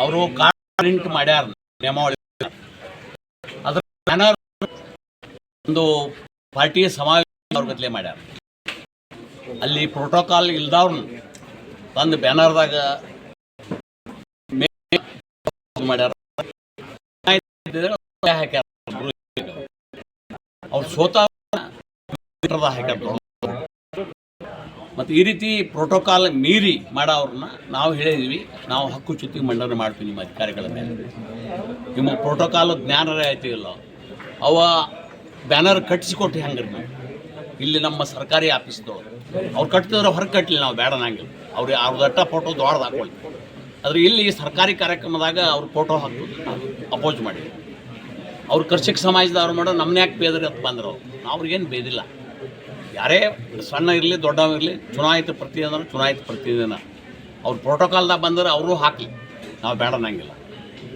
ಅವರು ಪ್ರಿಂಟ್ ಮಾಡ್ಯಾರ ನಿಯಮಾವಳಿ ಅದ್ರ ಬ್ಯಾನರ್ ಒಂದು ಪಾರ್ಟಿ ಸಮಾವೇಶ ಗತ್ಲೆ ಮಾಡ್ಯಾರ. ಅಲ್ಲಿ ಪ್ರೋಟೋಕಾಲ್ ಇಲ್ದವ್ರನ್ನ ತಂದು ಬ್ಯಾನರ್ದಾಗ ಮಾಡ್ಯಾರ. ಅವ್ರು ಸೋತ ಹಾಕ್ಯಾರ ಈ ರೀತಿ ಪ್ರೋಟೋಕಾಲ್ ಮೀರಿ ಮಾಡೋವ್ರನ್ನ ನಾವು ಹೇಳಿದ್ವಿ. ನಾವು ಹಕ್ಕು ಚ್ಯುತಿ ಮಂಡನೆ ಮಾಡ್ತೀವಿ ನಿಮ್ಮ ಅಧಿಕಾರಿಗಳ ಮೇಲೆ. ನಿಮ್ಮ ಪ್ರೋಟೋಕಾಲ್ ಜ್ಞಾನರೇ ಇಲ್ಲ. ಅವ ಬ್ಯಾನರ್ ಕಟ್ಟಿಸಿಕೊಟ್ಟು ಹೆಂಗ್ರಿ ನಾವು? ಇಲ್ಲಿ ನಮ್ಮ ಸರ್ಕಾರಿ ಆಫೀಸ್ದವ್ರು. ಅವ್ರು ಕಟ್ಟಿದ್ರೆ ಹೊರಗೆ ಕಟ್ಟಲಿ ನಾವು, ಬೇಡ ನಂಗಿಲ್ಲ. ಅವ್ರ ದಟ್ಟ ಫೋಟೋ ದೊಡ್ಡದು ಹಾಕೊಳ್ಳಿ ಆದರೆ ಇಲ್ಲಿ ಸರ್ಕಾರಿ ಕಾರ್ಯಕ್ರಮದಾಗ ಅವ್ರು ಫೋಟೋ ಹಾಕಿ ಅಪೋಸ್ ಮಾಡಿ ಅವ್ರು ಕೃಷಿಕ ಸಮಾಜದವ್ರು ಮಾಡೋ ನಮ್ಮನ್ನ ಯಾಕೆ ಬೇದ್ರಿ ಅಂತ ಬಂದ್ರು ಅವ್ರಿಗೇನು ಬೇದಿಲ್ಲ. ಯಾರೇ ಸಣ್ಣ ಇರಲಿ ದೊಡ್ಡವಿರಲಿ ಚುನಾಯಿತ ಪ್ರತಿನಿಧಿ ಅಂದ್ರೆ ಚುನಾಯಿತ ಪ್ರತಿನಿಧಿನ. ಅವ್ರು ಪ್ರೋಟೋಕಾಲ್ದಾಗ ಬಂದ್ರೆ ಅವರು ಹಾಕಲಿ. ನಾವು ಬೇಡ ಅನ್ನಂಗಿಲ್ಲ.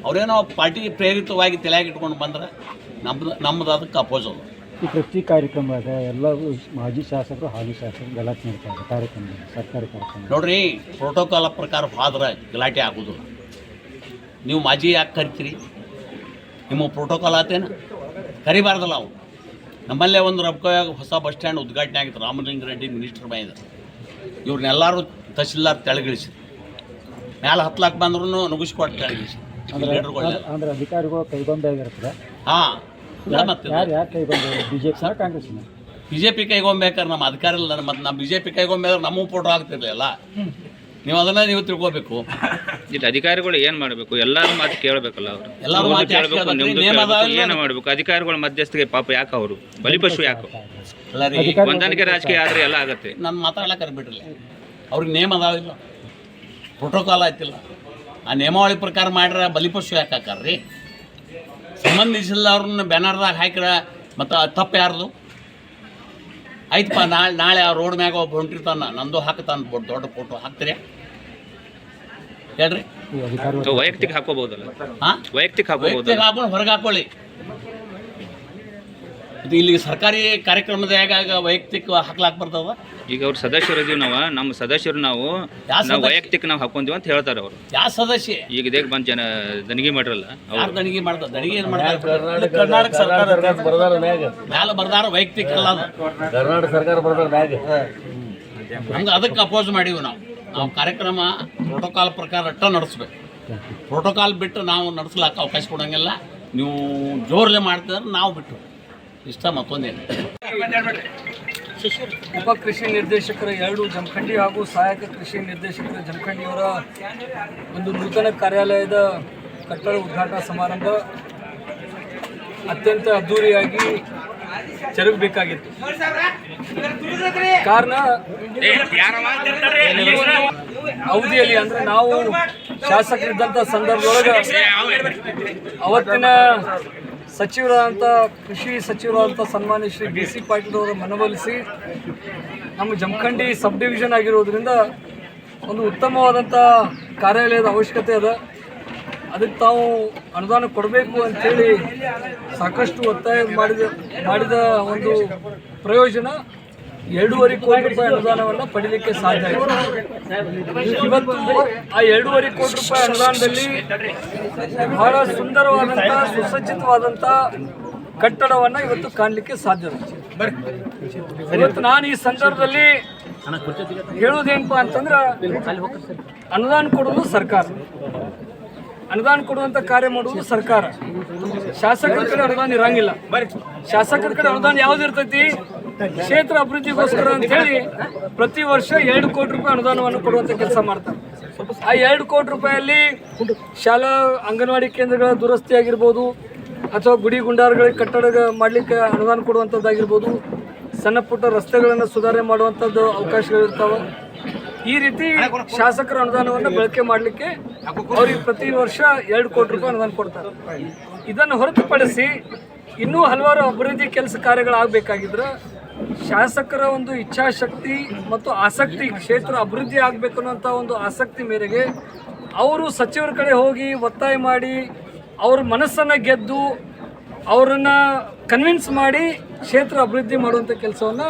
ಅವರೇನೋ ಪಾರ್ಟಿ ಪ್ರೇರಿತವಾಗಿ ತಲೆಯಾಗಿ ಇಟ್ಕೊಂಡು ಬಂದ್ರೆ ನಮ್ದು ನಮ್ಮದು ಅದಕ್ಕೆ ಅಪೋಸ್ ಅದು. ಈ ಪ್ರತಿ ಕಾರ್ಯಕ್ರಮದಾಗ ಎಲ್ಲರೂ ಮಾಜಿ ಶಾಸಕರು ಹಾಲಿ ಶಾಸಕರು ಗಲಾಟೆ ಮಾಡ್ತಾರೆ ಕಾರ್ಯಕ್ರಮದಲ್ಲಿ ಸರ್ಕಾರಿ ಕಾರ್ಯಕ್ರಮ ನೋಡ್ರಿ ಪ್ರೋಟೋಕಾಲ್ ಪ್ರಕಾರ ಹೋದ್ರೆ ಗಲಾಟೆ ಆಗೋದಿಲ್ಲ. ನೀವು ಮಾಜಿ ಯಾಕೆ ಕರಿತೀರಿ? ನಿಮ್ಮ ಪ್ರೋಟೋಕಾಲ್ ಆತೇನು? ಕರಿಬಾರ್ದಲ್ಲ ಅವು. ನಮ್ಮಲ್ಲೇ ಒಂದು ರಬ್ಕೋ ಹೊಸ ಬಸ್ ಸ್ಟ್ಯಾಂಡ್ ಉದ್ಘಾಟನೆ ಆಗಿತ್ತು. ರಾಮಲಿಂಗ ರೆಡ್ಡಿ ಮಿನಿಸ್ಟರ್ ಬಾಯಿಂದ ಇವ್ರನ್ನೆಲ್ಲರೂ ತಹಶೀಲ್ದಾರ್ ತೆಳಗಿಳಿಸಿ. ಮ್ಯಾಲೆ ಹತ್ಲಾಕ್ ಬಂದ್ರೂ ನುಗ್ಗಿಸ್ಕೊಟ್ಟು ತೆಳಗಿಳಿಸಿ. ಅಂದ್ರೆ ಅಧಿಕಾರಿಗಳು ಕೈಗೊಂಬೆ ಹಾಂ ಬಿ ಜೆ ಪಿ ಕೈಗೊಂಬೇಕಾರೆ ನಮ್ಮ ಅಧಿಕಾರ ಇಲ್ಲ ಮತ್ತು ನಮ್ಮ ಬಿ ಜೆ ಪಿ ಕೈಗೊಂಬೇಕಾದ್ರೆ ನಮಗೂ ಫೋಟೋ ಆಗ್ತಿರ್ಲಿಲ್ಲ. ನೀವು ಅದನ್ನ ನೀವು ತಿಳ್ಕೋಬೇಕು. ಇಲ್ಲಿ ಅಧಿಕಾರಿಗಳು ಏನ್ ಮಾಡ್ಬೇಕು? ಎಲ್ಲಾರು ಮಾತು ಕೇಳಬೇಕಲ್ಲ ಅವರು. ಎಲ್ಲಾರ ಮಾತು ಯಾಕ್ ಕೇಳಬೇಕು ಕೇಳ್ಬೇಕ್ರಿ? ನಿಮ್ದು ನೇಮ ಅದಾವ ಕೇಳ್ಬೇಕು, ಏನ್ ಮಾಡ್ಬೇಕು? ಅಧಿಕಾರಿಗಳ ಮಧ್ಯಸ್ಥಿಗೆ ಪಾಪ ಯಾಕೆ ಅವರು? ಬಲಿಪಶು ಯಾಕೆ? ಅಲ್ಲ ರೀ ಹೊಂದಾಣಿಕೆ ರಾಜಕೀಯ ಆದ್ರೆ ಎಲ್ಲ ಆಗತ್ತೆ. ನಾನು ಮಾತಾಡ್ಲಕ್ಕ ಬಿಡ್ರಿ. ಅವ್ರಿಗೆ ನೇಮ್ ಅದಾವಿಲ್ಲ. ಪ್ರೋಟೋಕಾಲ್ ಆಯ್ತಿಲ್ಲ. ಆ ನಿಯಮಾವಳಿ ಪ್ರಕಾರ ಮಾಡ್ರ ಬಲಿಪಶು ಯಾಕೆ ಹಾಕಾರ್ರಿ ಸಂಬಂಧಿಸಿಲ್ಲ ಅವ್ರನ್ನ ಬ್ಯಾನರ್ದಾಗ ಹಾಕಿರ ಮತ್ತು ತಪ್ಪು ಯಾರ್ದು? ಆಯ್ತಪ್ಪ ನಾಳೆ ನಾಳೆ ಆ ರೋಡ್ ಮ್ಯಾಗ ಒಬ್ಬ ಹೊಂಟಿರ್ತಾನ ನಂದು ಹಾಕ್ತಾನ ದೊಡ್ಡ ಫೋಟೋ ಹಾಕ್ತೀರಿ ಹೇಳ್ರಿ. ವೈಯಕ್ತಿಕ ಹಾಕೋಬಹುದಲ್ಲ ವೈಯಕ್ತಿಕ ಹಾಕೋಬಹುದು ಹಾಕೊಂಡು ಹೊರಗೆ ಹಾಕೊಳ್ಳಿ ಇಲ್ಲಿ ಸರ್ಕಾರಿ ಕಾರ್ಯಕ್ರಮದಾಗ ವೈಯಕ್ತಿಕ ಹಾಕ್ಲಾಕ್ ಬರ್ತದ ಈಗ ಅವ್ರ ಸದಸ್ಯರು ಇದೀವಿ ನಾವು ನಮ್ಮ ಸದಸ್ಯರು ನಾವು ವೈಯಕ್ತಿಕ ನಾವು ಹಾಕೊಂತೀವಿ ಅಂತ ಹೇಳ್ತಾರೆ ಅವರು. ಯಾವ ಸದಸ್ಯ? ಈಗ ಇದೇ ಬಂದ್ ಜನ ದನಿಗೆ ಮಾಡಿರಲ್ಲ ಯಾರು ಅವ್ರು ದಣಿಗೆ ಮಾಡ್ತಾರೆ ದಣಿಗೆ ಏನು ಮಾಡ್ತಾರೆ ಕರ್ನಾಟಕ ಸರ್ಕಾರ ಮ್ಯಾಲ ಬರ್ದಾರ ವೈಯಕ್ತಿಕ ಅಲ್ಲ ಕರ್ನಾಟಕ ಸರ್ಕಾರ ಬರ್ದಾರ ಮ್ಯಾಗ. ನಮ್ಗೆ ಅದಕ್ಕೆ ಅಪೋಸ್ ಮಾಡೀವಿ ನಾವು. ನಾವು ಕಾರ್ಯಕ್ರಮ ಪ್ರೋಟೋಕಾಲ್ ಪ್ರಕಾರ ಅಟ್ಟ ನಡೆಸ್ಬೇಕು. ಪ್ರೋಟೋಕಾಲ್ ಬಿಟ್ಟು ನಾವು ನಡೆಸ್ಲಾಕ ಅವಕಾಶ ಕೊಡೋಂಗಿಲ್ಲ. ನೀವು ಜೋರ್ಲೆ ಮಾಡ್ತಿದ್ರೆ ನಾವು ಬಿಟ್ಟು. ಇಷ್ಟ ಮತ್ತೊಂದೇನು ಉಪ ಕೃಷಿ ನಿರ್ದೇಶಕರ ಎರಡು, ಜಮಖಂಡಿ ಹಾಗೂ ಸಹಾಯಕ ಕೃಷಿ ನಿರ್ದೇಶಕರ ಜಮಖಂಡಿಯವರ ಒಂದು ನೂತನ ಕಾರ್ಯಾಲಯದ ಕಟ್ಟಡ ಉದ್ಘಾಟನಾ ಸಮಾರಂಭ ಅತ್ಯಂತ ಅದ್ಧೂರಿಯಾಗಿ ಜರುಗಬೇಕಾಗಿತ್ತು. ಕಾರಣ ಅವಧಿಯಲ್ಲಿ ಅಂದ್ರೆ ನಾವು ಶಾಸಕರಿದ್ದಂಥ ಸಂದರ್ಭದೊಳಗ ಅವತ್ತಿನ ಸಚಿವರಾದಂಥ ಕೃಷಿ ಸಚಿವರಾದಂಥ ಸನ್ಮಾನ್ಯ ಶ್ರೀ ಬಿ ಸಿ ಪಾಟೀಲ್ ಅವರ ಮನವೊಲಿಸಿ ನಮ್ಮ ಜಮಖಂಡಿ ಸಬ್ ಡಿವಿಷನ್ ಆಗಿರೋದ್ರಿಂದ ಒಂದು ಉತ್ತಮವಾದಂಥ ಕಾರ್ಯಾಲಯದ ಅವಶ್ಯಕತೆ ಅದ. ಅದಕ್ಕೆ ತಾವು ಅನುದಾನ ಕೊಡಬೇಕು ಅಂಥೇಳಿ ಸಾಕಷ್ಟು ಒತ್ತಾಯ ಮಾಡಿದ ಮಾಡಿದ ಒಂದು ಪ್ರಯೋಜನ ಎರಡೂವರೆ ಕೋಟಿ ರೂಪಾಯಿ ಅನುದಾನವನ್ನು ಪಡೀಲಿಕ್ಕೆ ಸಾಧ್ಯ ಇವತ್ತು ಆ ಎರಡೂವರೆ ಕೋಟಿ ರೂಪಾಯಿ ಅನುದಾನದಲ್ಲಿ ಬಹಳ ಸುಂದರವಾದಂಥ ಸುಸಜ್ಜಿತವಾದಂಥ ಕಟ್ಟಡವನ್ನು ಇವತ್ತು ಕಾಣಲಿಕ್ಕೆ ಸಾಧ್ಯ ಇವತ್ತು ನಾನು ಈ ಸಂದರ್ಭದಲ್ಲಿ ಹೇಳೋದೇನಪ್ಪ ಅಂತಂದ್ರೆ ಅನುದಾನ ಕೊಡೋದು ಸರ್ಕಾರ. ಅನುದಾನ ಕೊಡುವಂತ ಕಾರ್ಯ ಮಾಡುವುದು ಸರ್ಕಾರ. ಶಾಸಕರ ಕಡೆ ಅನುದಾನ ಇರಂಗಿಲ್ಲ. ಶಾಸಕರ ಕಡೆ ಅನುದಾನ ಯಾವ್ದು ಇರ್ತೈತಿ? ಕ್ಷೇತ್ರ ಅಭಿವೃದ್ಧಿಗೋಸ್ಕರ ಅಂತ ಹೇಳಿ ಪ್ರತಿ ವರ್ಷ ಎರಡು ಕೋಟಿ ರೂಪಾಯಿ ಅನುದಾನವನ್ನು ಕೊಡುವಂತ ಕೆಲಸ ಮಾಡ್ತಾರೆ. ಆ ಎರಡು ಕೋಟಿ ರೂಪಾಯಲ್ಲಿ ಶಾಲಾ, ಅಂಗನವಾಡಿ ಕೇಂದ್ರಗಳ ದುರಸ್ತಿ ಆಗಿರ್ಬೋದು, ಅಥವಾ ಗುಡಿ ಗುಂಡಾರಗಳಿಗೆ ಕಟ್ಟಡ ಮಾಡಲಿಕ್ಕೆ ಅನುದಾನ ಕೊಡುವಂಥದ್ದಾಗಿರ್ಬೋದು ಸಣ್ಣ ಪುಟ್ಟ ರಸ್ತೆಗಳನ್ನು ಸುಧಾರಣೆ ಮಾಡುವಂಥದ್ದು ಅವಕಾಶಗಳಿರ್ತಾವೆ. ಈ ರೀತಿ ಶಾಸಕರ ಅನುದಾನವನ್ನು ಬಳಕೆ ಮಾಡಲಿಕ್ಕೆ ಅವ್ರಿಗೆ ಪ್ರತಿ ವರ್ಷ ಎರಡು ಕೋಟಿ ರೂಪಾಯಿ ಅನುದಾನ ಕೊಡ್ತಾರೆ. ಇದನ್ನು ಹೊರತುಪಡಿಸಿ ಇನ್ನೂ ಹಲವಾರು ಅಭಿವೃದ್ಧಿ ಕೆಲಸ ಕಾರ್ಯಗಳಾಗಬೇಕಾಗಿದ್ರೆ ಶಾಸಕರ ಒಂದು ಇಚ್ಛಾಶಕ್ತಿ ಮತ್ತು ಆಸಕ್ತಿ ಕ್ಷೇತ್ರ ಅಭಿವೃದ್ಧಿ ಆಗಬೇಕು ಅನ್ನೋಂಥ ಒಂದು ಆಸಕ್ತಿ ಮೇರೆಗೆ ಅವರು ಸಚಿವರ ಕಡೆ ಹೋಗಿ ಒತ್ತಾಯ ಮಾಡಿ ಅವ್ರ ಮನಸ್ಸನ್ನು ಗೆದ್ದು ಅವರನ್ನು ಕನ್ವಿನ್ಸ್ ಮಾಡಿ ಕ್ಷೇತ್ರ ಅಭಿವೃದ್ಧಿ ಮಾಡುವಂಥ ಕೆಲಸವನ್ನು